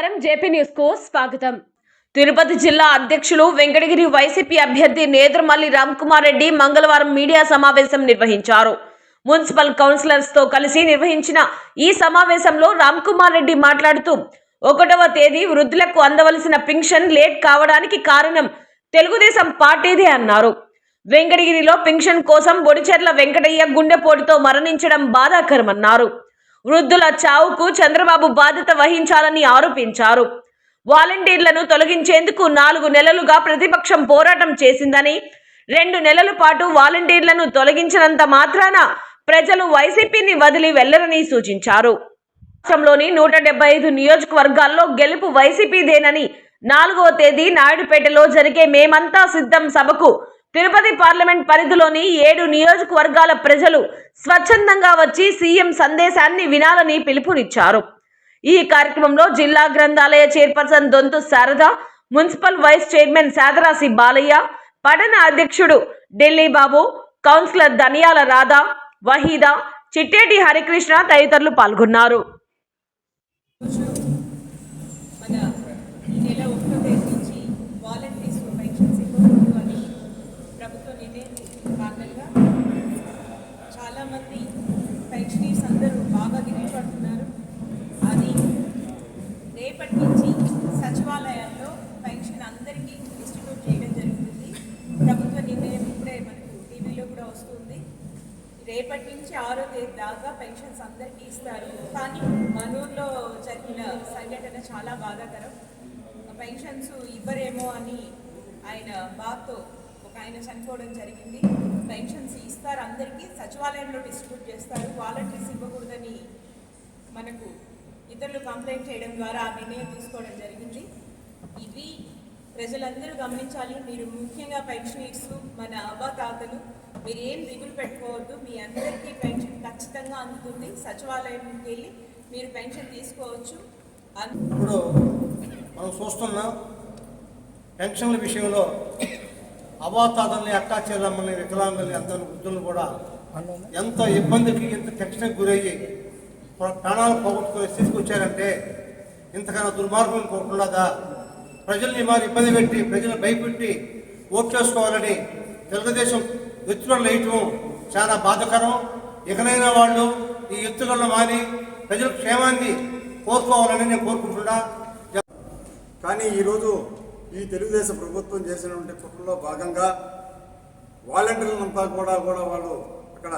నమస్కారం. జేపీ న్యూస్కు స్వాగతం. తిరుపతి జిల్లా అధ్యక్షులు వెంకటగిరి వైసీపీ అభ్యర్థి నేదురుమల్లి రామ్కుమార్ రెడ్డి మంగళవారం మీడియా సమావేశం నిర్వహించారు. మున్సిపల్ కౌన్సిలర్స్తో కలిసి నిర్వహించిన ఈ సమావేశంలో రామ్కుమార్ రెడ్డి మాట్లాడుతూ ఒకటవ తేదీ వృద్ధులకు అందవలసిన పింఛన్ లేట్ కావడానికి కారణం తెలుగుదేశం పార్టీదే అన్నారు. వెంకటగిరిలో పింఛన్ కోసం బొడిచెర్ల వెంకటయ్య గుండెపోటుతో మరణించడం బాధాకరమన్నారు. వృద్ధుల చావుకు చంద్రబాబు బాధ్యత వహించాలని ఆరోపించారు. వాలంటీర్లను తొలగించేందుకు నాలుగు నెలలుగా ప్రతిపక్షం పోరాటం చేసిందని రెండు నెలల పాటు వాలంటీర్లను తొలగించినంత మాత్రాన ప్రజలు వైసీపీని వదిలి వెళ్ళరని సూచించారు. రాష్ట్రంలోని నూట డెబ్బై ఐదు నియోజకవర్గాల్లో గెలుపు వైసీపీదేనని నాలుగవ తేదీ నాయుడుపేటలో జరిగే మేమంతా సిద్ధం సభకు తిరుపతి పార్లమెంట్ పరిధిలోని ఏడు నియోజకవర్గాల ప్రజలు స్వచ్ఛందంగా వచ్చి సీఎం సందేశాన్ని వినాలని పిలుపునిచ్చారు. ఈ కార్యక్రమంలో జిల్లా గ్రంథాలయ chairperson Dontu Sharada municipal vice chairman Shadarasi Balaiah పట్టణ అధ్యక్షుడు ఢిల్లీ బాబు కౌన్సిలర్ ధనియాల రాధా వహీదా చిట్టేటి హరికృష్ణ తదితరులు పాల్గొన్నారు మన ఈ నెల ఒకటో తేదీ నుంచి వాలంటీర్స్ పెన్షన్స్ ఇవ్వకూడదు అని ప్రభుత్వం నిర్ణయం తీసుకున్న భాగంగా చాలామంది పెన్షనీర్స్ అందరూ బాగా దిగులు పడుతున్నారు అది రేపటి నుంచి సచివాలయాల్లో పెన్షన్ అందరికీ డిస్ట్రిబ్యూట్ చేయడం జరుగుతుంది ప్రభుత్వ నిర్ణయం ఇప్పుడే మనకు టీవీలో కూడా వస్తుంది రేపటి నుంచి ఆరో తేదీ దాకా పెన్షన్స్ అందరికీ ఇస్తారు కానీ మనూర్లో జరిగిన సంఘటన చాలా బాధాకరం పెన్షన్స్ ఇవ్వరేమో అని ఆయన బాబుతో ఒక ఆయన చనిపోవడం జరిగింది. పెన్షన్స్ ఇస్తారు అందరికీ. సచివాలయంలో డిస్ట్రిబ్యూట్ చేస్తారు. వాలంటీర్స్ ఇవ్వకూడదని మనకు ఇతరులు కంప్లైంట్ చేయడం ద్వారా ఆ నిర్ణయం తీసుకోవడం జరిగింది. ఇవి ప్రజలందరూ గమనించాలి. మీరు ముఖ్యంగా పెన్షనీర్స్ మన అవ్వాతాతలు మీరు ఏం దిగులు పెట్టుకోవద్దు. మీ అందరికీ పెన్షన్ ఖచ్చితంగా అందుతుంది. సచివాలయంకి వెళ్ళి మీరు పెన్షన్ తీసుకోవచ్చు. ఇప్పుడు మనం చూస్తున్నాం పెన్షన్ల విషయంలో అవాతాతల్ని అక్కా వికలాంగుల్ని ఎంత వృద్ధులను కూడా ఎంత ఇబ్బందికి ఎంత టెన్షన్కి గురయ్యి ప్రాణాలు పోగొట్టుకునే స్థితికి వచ్చారంటే ఇంతకన్నా దుర్మార్గం ఇంకోటిన్నదా ప్రజల్ని మరి ఇబ్బంది పెట్టి ప్రజలు భయపెట్టి ఓట్ చేసుకోవాలని తెలుగుదేశం ఎత్తుగడలు వేయటం చాలా బాధకరం. ఇకనైనా వాళ్ళు ఈ ఎత్తుగడలు మాని ప్రజల క్షేమాన్ని కోరుకోవాలని నేను కోరుకుంటున్నా. కానీ ఈరోజు ఈ తెలుగుదేశం ప్రభుత్వం చేసినటువంటి పనుల్లో భాగంగా వాలంటీర్లంతా కూడా కూడా వాళ్ళు అక్కడ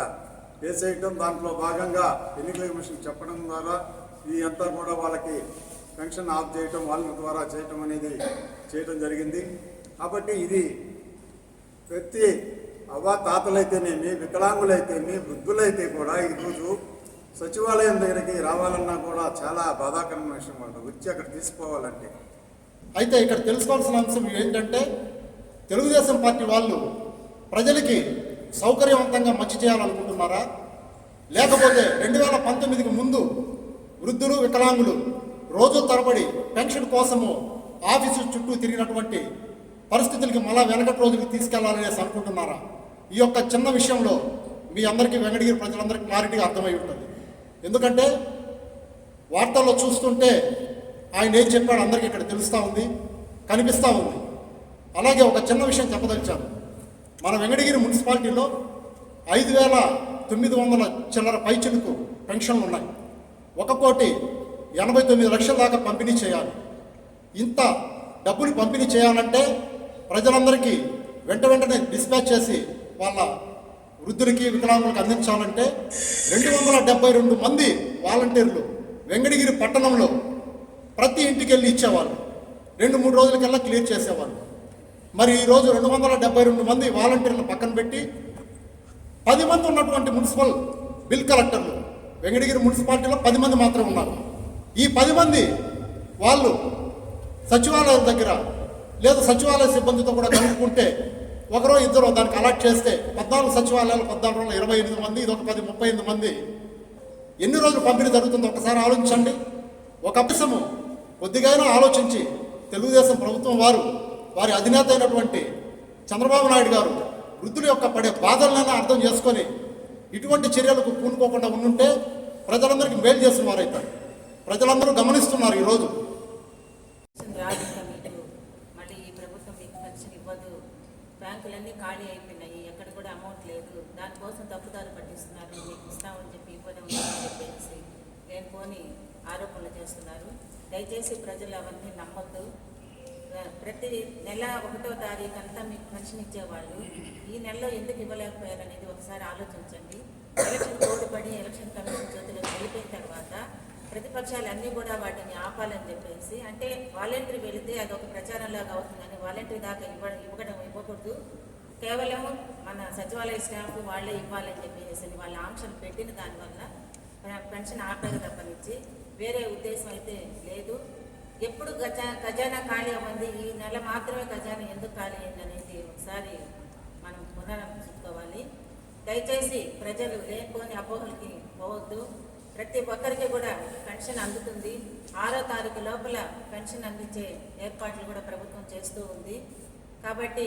వేసేయటం దాంట్లో భాగంగా ఎన్నికల కమిషన్ చెప్పడం ద్వారా ఈ అంతా కూడా వాళ్ళకి పెన్షన్ ఆఫ్ చేయటం వాళ్ళ ద్వారా చేయటం అనేది చేయటం జరిగింది. కాబట్టి ఇది ప్రతి అవ్వ తాతలైతేనేమి వికలాంగులైతేమి వృద్ధులైతే కూడా ఈరోజు సచివాలయం దగ్గరికి రావాలన్నా కూడా చాలా బాధాకరమైన విషయం వాళ్ళు వచ్చి అక్కడ తీసుకోవాలంటే అయితే ఇక్కడ తెలుసుకోవాల్సిన అంశం ఏంటంటే తెలుగుదేశం పార్టీ వాళ్ళు ప్రజలకి సౌకర్యవంతంగా మంచి చేయాలనుకుంటున్నారా? లేకపోతే రెండు వేల పంతొమ్మిదికి ముందు వృద్ధులు వికలాంగులు రోజు తరబడి పెన్షన్ కోసము ఆఫీసు చుట్టూ తిరిగినటువంటి పరిస్థితులకి మళ్ళా వెనకటి రోజుకి తీసుకెళ్ళాలనేసి అనుకుంటున్నారా? ఈ యొక్క చిన్న విషయంలో మీ అందరికీ వెంకటగిరి ప్రజలందరికీ క్లారిటీగా అర్థమై ఉంటుంది. ఎందుకంటే వార్తల్లో చూస్తుంటే ఆయన ఏం చెప్పాడు అందరికీ ఇక్కడ తెలుస్తూ ఉంది కనిపిస్తూ ఉంది. అలాగే ఒక చిన్న విషయం చెప్పదలిచాను. మన వెంకటగిరి మున్సిపాలిటీలో ఐదు వేల తొమ్మిది వందల చిల్లర పైచులకు పెన్షన్లు ఉన్నాయి. ఒక కోటి ఎనభై తొమ్మిది లక్షల దాకా పంపిణీ చేయాలి. ఇంత డబ్బులు పంపిణీ చేయాలంటే ప్రజలందరికీ వెంట వెంటనే డిస్పాచ్ చేసి వాళ్ళ వృద్ధులకి వికలాంగులకు అందించాలంటే రెండు వందల డెబ్బై రెండు మంది వాలంటీర్లు వెంకటగిరి పట్టణంలో ప్రతి ఇంటికి వెళ్ళి ఇచ్చేవాళ్ళు. రెండు మూడు రోజులకల్లా క్లియర్ చేసేవాళ్ళు. మరి ఈరోజు రెండు వందల డెబ్బై రెండు మంది వాలంటీర్లు పక్కన పెట్టి పది మంది ఉన్నటువంటి మున్సిపల్ బిల్ కలెక్టర్లు వెంకటగిరి మున్సిపాలిటీలో పది మంది మాత్రం ఉన్నారు. ఈ పది మంది వాళ్ళు సచివాలయం దగ్గర లేదా సచివాలయ సిబ్బందితో కూడా కలుపుకుంటే ఒకరో ఇద్దరు దానికి అలాట్ చేస్తే పద్నాలుగు సచివాలయాలు పద్నాలుగు రోజులు ఇరవై ఎనిమిది మంది ఇది ఒక పది ముప్పై ఎనిమిది మంది. ఎన్ని రోజులు పంపిణీ జరుగుతుందో ఒకసారి ఆలోచించండి. ఒక అంశము కొద్దిగానో ఆలోచించి తెలుగుదేశం ప్రభుత్వం వారు వారి అధినేత అయినటువంటి చంద్రబాబు నాయుడు గారు వృద్ధుల యొక్క పడే బాధలను అర్థం చేసుకొని ఇటువంటి చర్యలకు పూనుకోకుండా ఉండుంటే ప్రజలందరికీ మేలు చేసిన వారైతారు. ప్రజలందరూ గమనిస్తున్నారు ఈరోజు. ఖాళీ అయిపోయినాయి. కూడా అమౌంట్ లేదు. దానికోసం పట్టిస్తున్నారు. ఇస్తామని చెప్పి ఇవ్వడం ఆరోపణలు చేస్తున్నారు. దయచేసి ప్రజలు అవన్నీ నమ్మొద్దు ప్రతి నెల ఒకటో తారీఖు అంతా మీకు పెన్షన్ ఇచ్చేవాళ్ళు. ఈ నెలలో ఎందుకు ఇవ్వలేకపోయారు అనేది ఒకసారి ఆలోచించండి. ఎలక్షన్ కోడిపడి ఎలక్షన్ కమిషన్ చేతిలో వెళ్ళిపోయిన తర్వాత ప్రతిపక్షాలు అన్నీ కూడా వాటిని ఆపాలని చెప్పేసి అంటే వాలంటరీ వెళితే అది ఒక ప్రచారంలాగా అవుతుందని వాలంటరీ దాకా ఇవ్వ ఇవ్వడం ఇవ్వకూడదు. కేవలం మన సచివాలయ స్టాఫ్ వాళ్ళే ఇవ్వాలని చెప్పేసి వాళ్ళ ఆంక్షలు పెట్టిన దానివల్ల పెన్షన్ ఆపేది తప్పనిచ్చి వేరే ఉద్దేశం అయితే లేదు. ఎప్పుడు గజా ఖజానా ఖాళీ అవ్వండి ఈ నెల మాత్రమే ఖజానా ఎందుకు ఖాళీ అయింది అనేది ఒకసారి మనం పునరాలోచించుకోవాలి దయచేసి ప్రజలు లేకపోని అపోహలకి పోవద్దు. ప్రతి ఒక్కరికి కూడా పెన్షన్ అందుతుంది. ఆరో తారీఖు లోపల పెన్షన్ అందించే ఏర్పాట్లు కూడా ప్రభుత్వం చేస్తూ ఉంది. కాబట్టి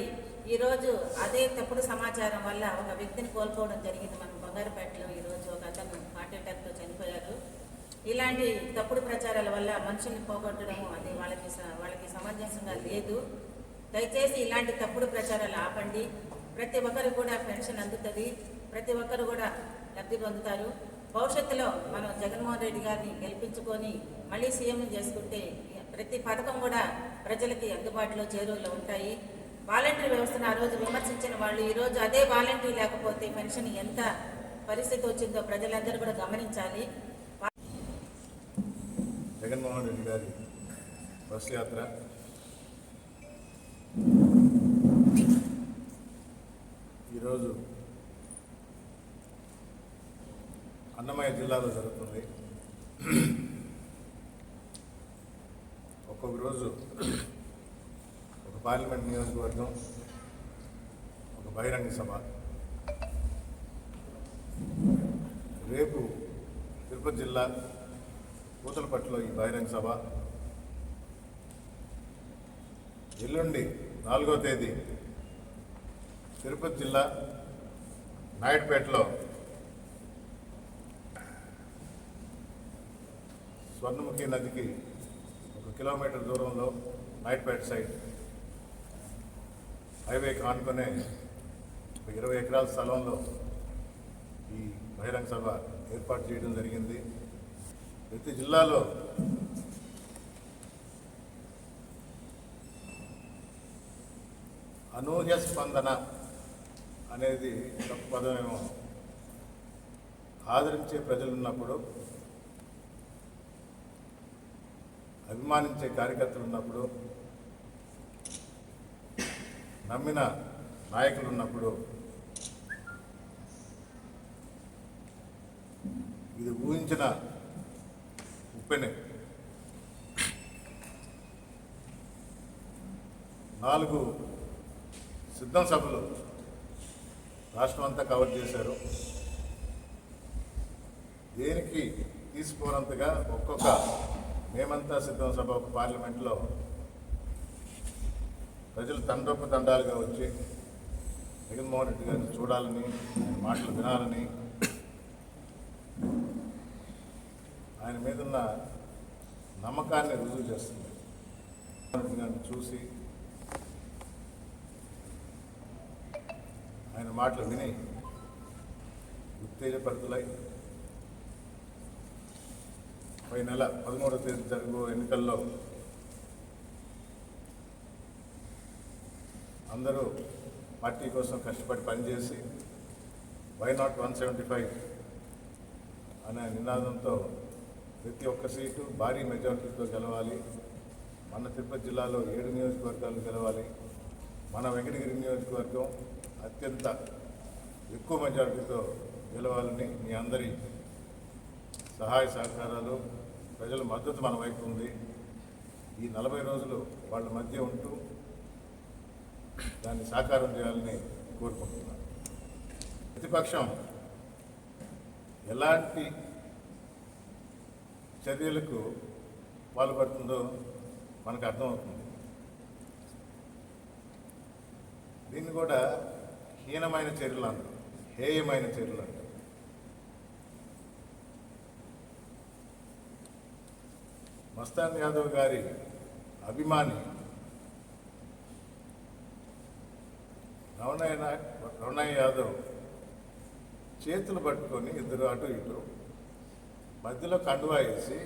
ఈరోజు అదే తప్పుడు సమాచారం వల్ల ఒక వ్యక్తిని కోల్పోవడం జరిగింది. మనం బంగారుపేటలో ఈరోజు ఒక అతను హార్ట్ అటాక్తో ఇలాంటి తప్పుడు ప్రచారాల వల్ల మనుషుల్ని పోగొట్టడము అది వాళ్ళకి వాళ్ళకి సమంజసంగా లేదు. దయచేసి ఇలాంటి తప్పుడు ప్రచారాలు ఆపండి. ప్రతి ఒక్కరు కూడా పెన్షన్ అందుతుంది. ప్రతి ఒక్కరు కూడా లబ్ధి పొందుతారు. భవిష్యత్తులో మనం జగన్మోహన్ రెడ్డి గారిని గెలిపించుకొని మళ్ళీ సీఎం చేసుకుంటే ప్రతి పథకం కూడా ప్రజలకి అందుబాటులో చేరువలో ఉంటాయి. వాలంటీర్ వ్యవస్థను ఆ రోజు విమర్శించిన వాళ్ళు ఈరోజు అదే వాలంటరీ లేకపోతే పెన్షన్ ఎంత పరిస్థితి వచ్చిందో ప్రజలందరూ కూడా గమనించాలి. జగన్మోహన్ రెడ్డి గారి బస్సు యాత్ర. ఈరోజు అన్నమయ్య జిల్లాలో జరుగుతుంది. ఒక్కొక్క రోజు ఒక పార్లమెంట్ నియోజకవర్గం ఒక బహిరంగ సభ. రేపు తిరుపతి జిల్లా కూతలపట్టులో ఈ బహిరంగ సభ. ఎల్లుండి నాలుగో తేదీ తిరుపతి జిల్లా నాయుడుపేటలో స్వర్ణముఖి నదికి ఒక కిలోమీటర్ దూరంలో నాయుడుపేట సైడ్ హైవేకి ఆనుకునే ఒక ఇరవై ఎకరాల స్థలంలో ఈ బహిరంగ సభ ఏర్పాటు చేయడం జరిగింది. ప్రతి జిల్లాలో అనూహ్య స్పందన అనేది ఒక పదమేమో ఆదరించే ప్రజలు ఉన్నప్పుడు అభిమానించే కార్యకర్తలు ఉన్నప్పుడు నమ్మిన నాయకులు ఉన్నప్పుడు ఇది ఊహించిన ఉప్పెనే నాలుగు సిద్ధం సభలు రాష్ట్రం అంతా కవర్ చేశారు. దేనికి తీసుకోనంతగా ఒక్కొక్క మేమంతా సిద్ధం సభ ఒక పార్లమెంట్లో ప్రజలు తండ్రొప్ప తండాలుగా వచ్చి జగన్మోహన్ రెడ్డి గారిని చూడాలని మాటలు వినాలని ఆయన మీద ఉన్న నమ్మకాన్ని రుజువు చేస్తుంది. గారిని చూసి ఆయన మాటలు విని ఉత్తేజపరుతులై పై నెల పదమూడవ తేదీ జరుగు ఎన్నికల్లో అందరూ పార్టీ కోసం కష్టపడి పనిచేసి why not one seventy five అనే నినాదంతో ప్రతి ఒక్క సీటు భారీ మెజార్టీతో గెలవాలి. మన తిరుపతి జిల్లాలో ఏడు నియోజకవర్గాలు గెలవాలి. మన వెంకటగిరి నియోజకవర్గం అత్యంత ఎక్కువ మెజార్టీతో గెలవాలని మీ అందరి సహాయ సహకారాలు. ప్రజల మద్దతు మన వైపు ఉంది. ఈ నలభై రోజులు వాళ్ళ మధ్య ఉంటూ దాన్ని సాకారం చేయాలని కోరుకుంటున్నాను. ప్రతిపక్షం ఎలాంటి చర్యలకు పాల్పడుతుందో మనకు అర్థమవుతుంది. దీన్ని కూడా హీనమైన చర్యలు అంటారు. హేయమైన చర్యలు అంటారు. మస్తాన్ యాదవ్ గారి అభిమాని రమణయ్య రమణయ్య యాదవ్ చేతులు పట్టుకొని ఇద్దరు అటు ఇటు మధ్యలో కండువా వేసి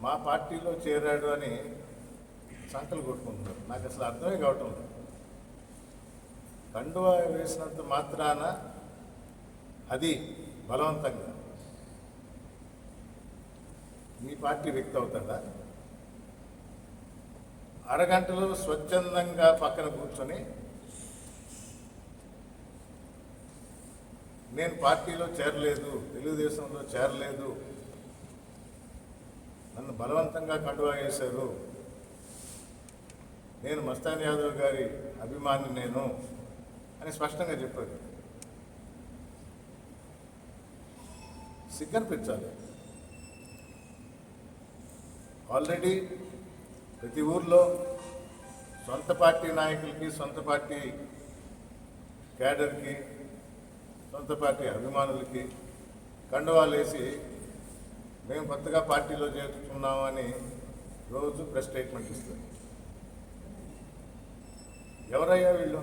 మా పార్టీలో చేరాడు అని సంకలు కొట్టుకుంటున్నారు. నాకు అసలు అర్థమే కావటం లేదు. కండువా వేసినంత మాత్రాన అది బలవంతంగా మీ పార్టీ వ్యక్తి అవుతాడా? అరగంటలో స్వచ్ఛందంగా పక్కన కూర్చొని నేను పార్టీలో చేరలేదు తెలుగుదేశంలో చేరలేదు. నన్ను బలవంతంగా కండువా వేశారు. నేను మస్తాన్ యాదవ్ గారి అభిమాని నేను అని స్పష్టంగా చెప్పారు. సిగ్గనిపించాలి ఆల్రెడీ ప్రతి ఊర్లో సొంత పార్టీ నాయకులకి సొంత పార్టీ క్యాడర్కి సొంత పార్టీ అభిమానులకి కండువాలు వేసి మేము కొత్తగా పార్టీలో చేరుతున్నామని రోజు ప్రెస్ స్టేట్మెంట్ ఇస్తారు. ఎవరయ్యా వీళ్ళు?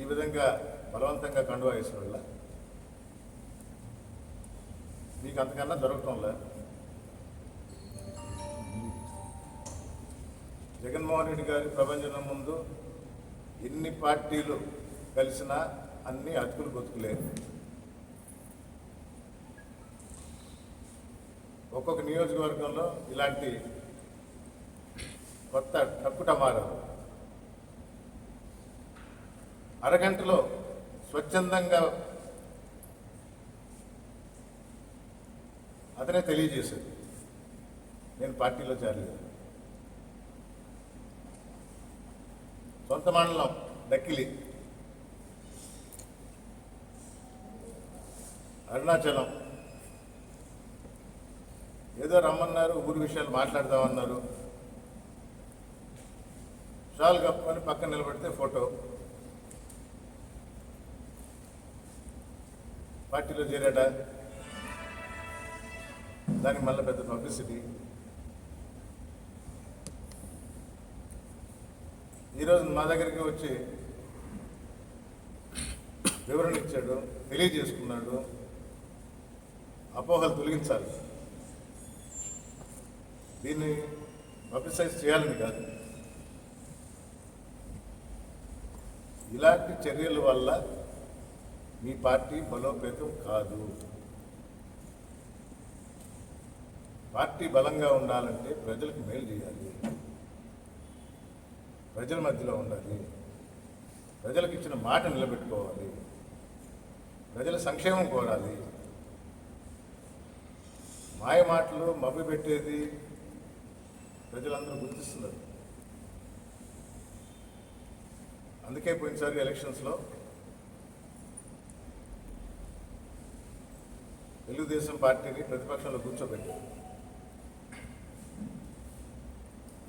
ఈ విధంగా బలవంతంగా కండువా వేసిన వాళ్ళ మీకు అంతకన్నా దొరకటంలా? జగన్మోహన్ రెడ్డి గారి ప్రభంజనం ముందు ఎన్ని పార్టీలు కలిసినా అన్ని అతుకులు బతుకులేదు ఒక్కొక్క నియోజకవర్గంలో ఇలాంటి కొత్త టక్కుటమారాలు అరగంటలో స్వచ్ఛందంగా అతనే తెలియజేశాడు నేను పార్టీలో చేరలేదు. సొంత మండలం దక్కిలి అరుణాచలం ఏదో రమ్మన్నారు ఊరి విషయాలు మాట్లాడదామన్నారు. షాల్ కప్పుకొని పక్కన నిలబడితే ఫోటో. పార్టీలో చేరాట దానికి మళ్ళీ పెద్ద పబ్లిసిటీ. ఈరోజు మా దగ్గరికి వచ్చి వివరణ ఇచ్చాడు తెలియజేసుకున్నాడు. అపోహలు తొలగించాలి. దీన్ని పబ్లిసైజ్ చేయాలని కాదు. ఇలాంటి చర్యల వల్ల మీ పార్టీ బలోపేతం కాదు. పార్టీ బలంగా ఉండాలంటే ప్రజలకు మేలు చేయాలి. ప్రజల మధ్యలో ఉండాలి. ప్రజలకు ఇచ్చిన మాట నిలబెట్టుకోవాలి. ప్రజల సంక్షేమం కోరాలి. మాయ మాటలు మభ్య పెట్టేది ప్రజలందరూ గుర్తిస్తున్నారు. అందుకే పోయినసారి ఎలక్షన్స్లో తెలుగుదేశం పార్టీని ప్రతిపక్షంలో కూర్చోబెట్టారు.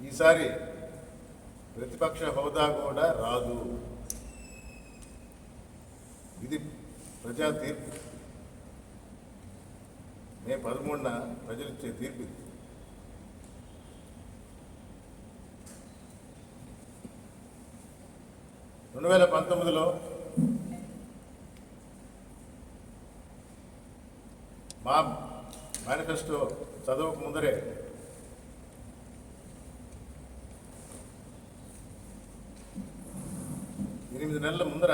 ఈసారి ప్రతిపక్ష హోదా కూడా రాదు. ఇది ప్రజా తీర్పు. మే పదమూడున ప్రజలు ఇచ్చే తీర్పు ఇది. రెండు వేల పంతొమ్మిదిలో మా మేనిఫెస్టో చదవక ముందరే ఎనిమిది నెలల ముందర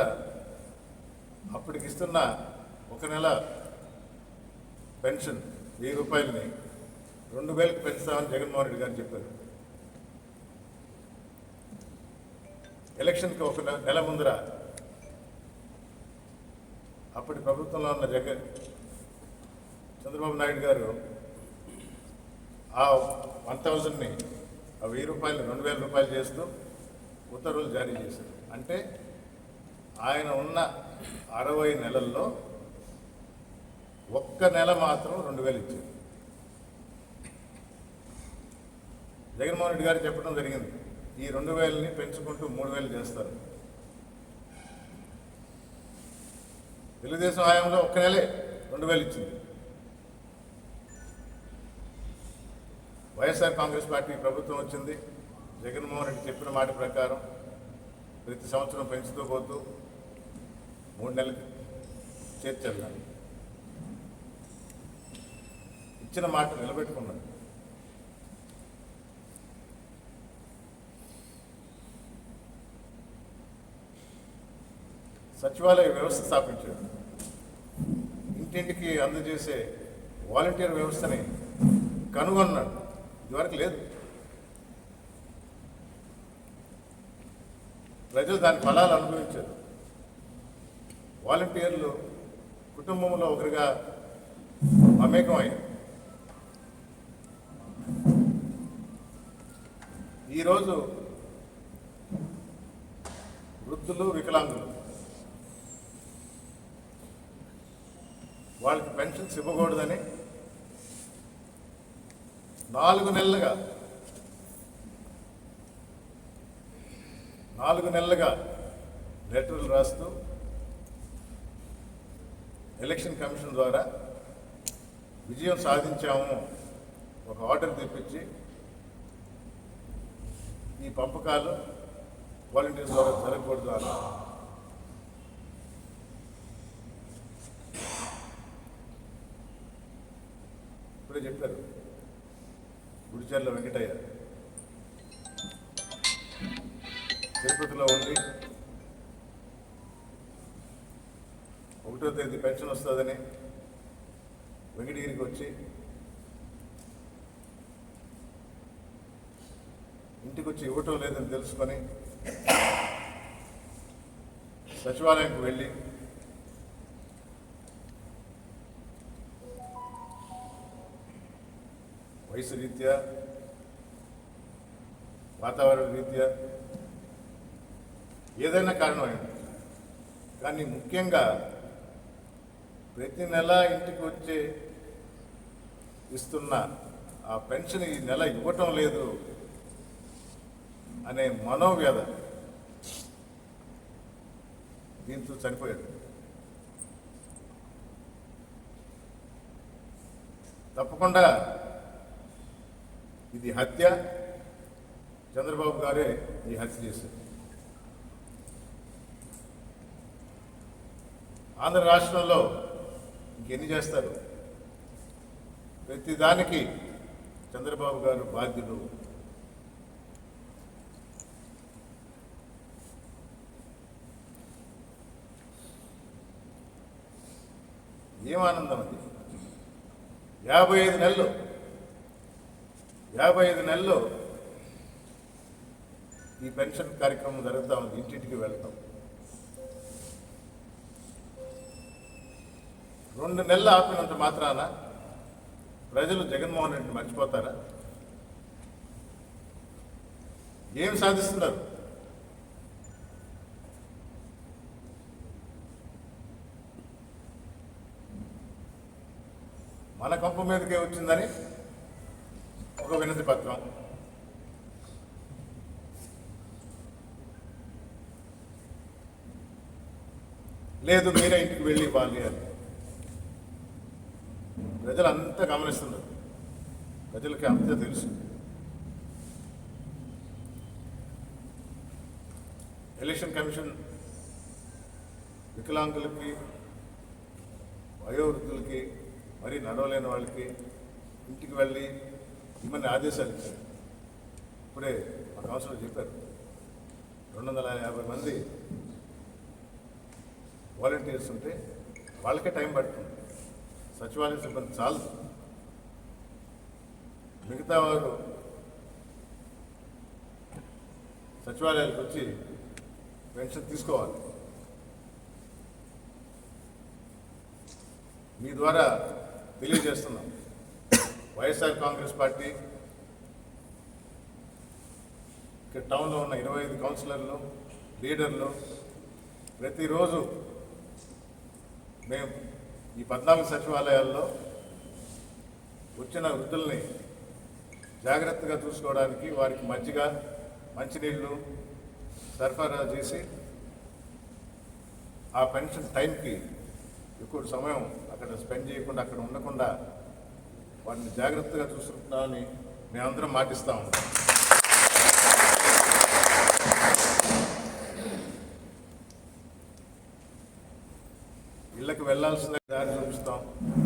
అప్పటికి ఇస్తున్న ఒక నెల పెన్షన్ వెయ్యి రూపాయలని రెండు వేలకు పెంచుతామని జగన్మోహన్ రెడ్డి గారు చెప్పారు. ఎలక్షన్కి ఒక నెల ముందర అప్పటి ప్రభుత్వంలో ఉన్న జగన్ చంద్రబాబు నాయుడు గారు ఆ వన్ థౌజండ్ని ఆ వెయ్యి రూపాయలు రెండు వేల రూపాయలు చేస్తూ ఉత్తర్వులు జారీ చేశారు. అంటే ఆయన ఉన్న అరవై నెలల్లో ఒక్క నెల మాత్రం రెండు వేలు ఇచ్చారు. జగన్మోహన్ రెడ్డి గారు చెప్పడం జరిగింది. ఈ రెండు వేలని పెంచుకుంటూ మూడు వేలు చేస్తారు. తెలుగుదేశం హయాంలో ఒక్క నెలే రెండు వేలు ఇచ్చింది. వైఎస్ఆర్ కాంగ్రెస్ పార్టీ ప్రభుత్వం వచ్చింది. జగన్మోహన్ రెడ్డి చెప్పిన మాట ప్రకారం ప్రతి సంవత్సరం పెంచుతూ పోతూ మూడు నెలలు చేర్చారు దాన్ని. ఇచ్చిన మాట నిలబెట్టుకున్నాను సచివాలయ వ్యవస్థ స్థాపించాడు ఇంటింటికి అందజేసే వాలంటీర్ వ్యవస్థని కనుగొన్నాడు. ఇదివరకు లేదు. ప్రజలు దాని ఫలాలు అనుభవించారు. వాలంటీర్లు కుటుంబంలో ఒకరిగా మమేకమయ్యారు. ఈరోజు వృద్ధులు వికలాంగులు. వాళ్ళకి పెన్షన్స్ ఇవ్వకూడదని నాలుగు నెలలుగా నాలుగు నెలలుగా లెటర్లు రాస్తూ ఎలక్షన్ కమిషన్ ద్వారా విజయం సాధించాము. ఒక ఆర్డర్ తెప్పించి ఈ పంపకాలు వాలంటీర్స్ ద్వారా జరగకూడదు అన్నారు. ఇప్పుడే చెప్పారు. గుడిచర్ల వెంకటయ్య. తిరుపతిలో ఉండి ఒకటో తేదీ పెన్షన్ వస్తుందని వెంకటగిరికి వచ్చి ఇంటికి వచ్చి ఇవ్వటం లేదని తెలుసుకొని సచివాలయానికి వెళ్ళి వయసు రీత్యా వాతావరణ రీత్యా ఏదైనా కారణమైంది కానీ ముఖ్యంగా ప్రతి నెల ఇంటికి వచ్చే ఇస్తున్న ఆ పెన్షన్ ఈ నెల ఇవ్వటం లేదు అనే మనోవ్యధ దీంతో చనిపోయాడు. తప్పకుండా ఇది హత్య. చంద్రబాబు గారే ఈ హత్య చేశారు. ఆంధ్ర రాష్ట్రంలో ఇంకెన్ని చేస్తారు? ప్రతిదానికి చంద్రబాబు గారు బాధ్యులు. ఏం ఆనందం అది? యాభై ఐదు నెలలు యాభై ఐదు నెలలు ఈ పెన్షన్ కార్యక్రమం జరుగుతూ ఉంది. ఇంటింటికి వెళ్తాం. రెండు నెలలు ఆపినంత మాత్రాన ప్రజలు జగన్మోహన్ రెడ్డిని మర్చిపోతారా? ఏం సాధిస్తున్నారు? మన కొంప మీదకే వచ్చిందని ఒక వినతి పత్రం. లేదు మీరే ఇంటికి వెళ్ళి ఇవ్వాలి అని. ప్రజలు అంతా గమనిస్తున్నారు. ప్రజలకి అంతా తెలుసు. ఎలక్షన్ కమిషన్ వికలాంగులకి వయోవృద్ధులకి మరి నడవలేని వాళ్ళకి ఇంటికి వెళ్ళి ఇవన్నీ ఆదేశాలు ఇచ్చారు. ఇప్పుడే మా కౌన్సిలర్ చెప్పారు. రెండు వందల యాభై మంది వాలంటీర్స్ ఉంటే వాళ్ళకే టైం పడుతుంది. సచివాలయ సిబ్బంది చాలు. మిగతా వారు సచివాలయాలకు వచ్చి పెన్షన్ తీసుకోవాలి. మీ ద్వారా తెలియజేస్తున్నాం. వైఎస్ఆర్ కాంగ్రెస్ పార్టీ ఇక్కడ టౌన్లో ఉన్న ఇరవై ఐదు కౌన్సిలర్లు లీడర్లు ప్రతిరోజు మేము ఈ పద్నాలుగు సచివాలయాల్లో వచ్చిన వృద్ధుల్ని జాగ్రత్తగా చూసుకోవడానికి వారికి మజ్జిగ మంచినీళ్ళు సరఫరా చేసి ఆ పెన్షన్ టైంకి ఎక్కువ సమయం అక్కడ స్పెండ్ చేయకుండా అక్కడ ఉండకుండా వాటిని జాగ్రత్తగా చూసుకుంటున్నామని మేమందరం మాటిస్తా ఉన్నాం. వెళ్ళాల్సిన దారి చూపిస్తాం.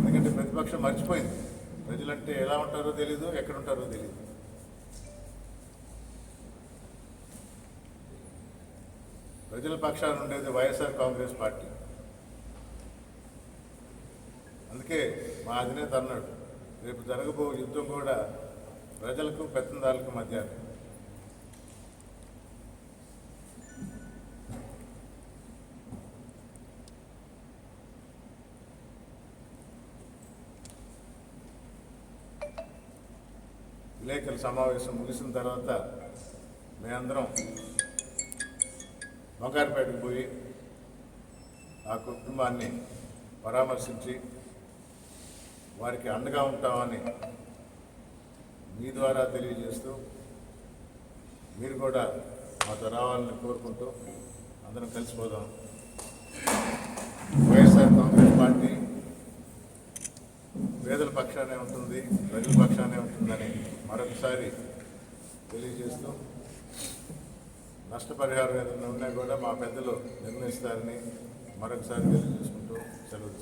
ఎందుకంటే ప్రతిపక్షం మర్చిపోయింది. ప్రజలంటే ఎలా ఉంటారో తెలీదు ఎక్కడ ఉంటారో తెలీదు. ప్రజల పక్షాన ఉండేది వైఎస్ఆర్ కాంగ్రెస్ పార్టీ. అందుకే మా అధినేత అన్నాడు రేపు జరగబో యుద్ధం కూడా ప్రజలకు పెత్తందారులకు మధ్య. విలేకరుల సమావేశం ముగిసిన తర్వాత మేమందరం బంగారుపేటకు పోయి ఆ కుటుంబాన్ని పరామర్శించి వారికి అండగా ఉంటామని మీ ద్వారా తెలియజేస్తూ మీరు కూడా మాతో రావాలని కోరుకుంటూ అందరం కలిసిపోదాం. వైఎస్ఆర్ కాంగ్రెస్ పార్టీ పేదల పక్షానే ఉంటుంది ప్రజల పక్షానే ఉంటుందని మరొకసారి తెలియజేస్తూ నష్టపరిహారం ఏదైనా ఉన్నా కూడా మా పెద్దలు నిర్ణయిస్తారని మరొకసారి తెలియజేసుకుంటూ సెలవు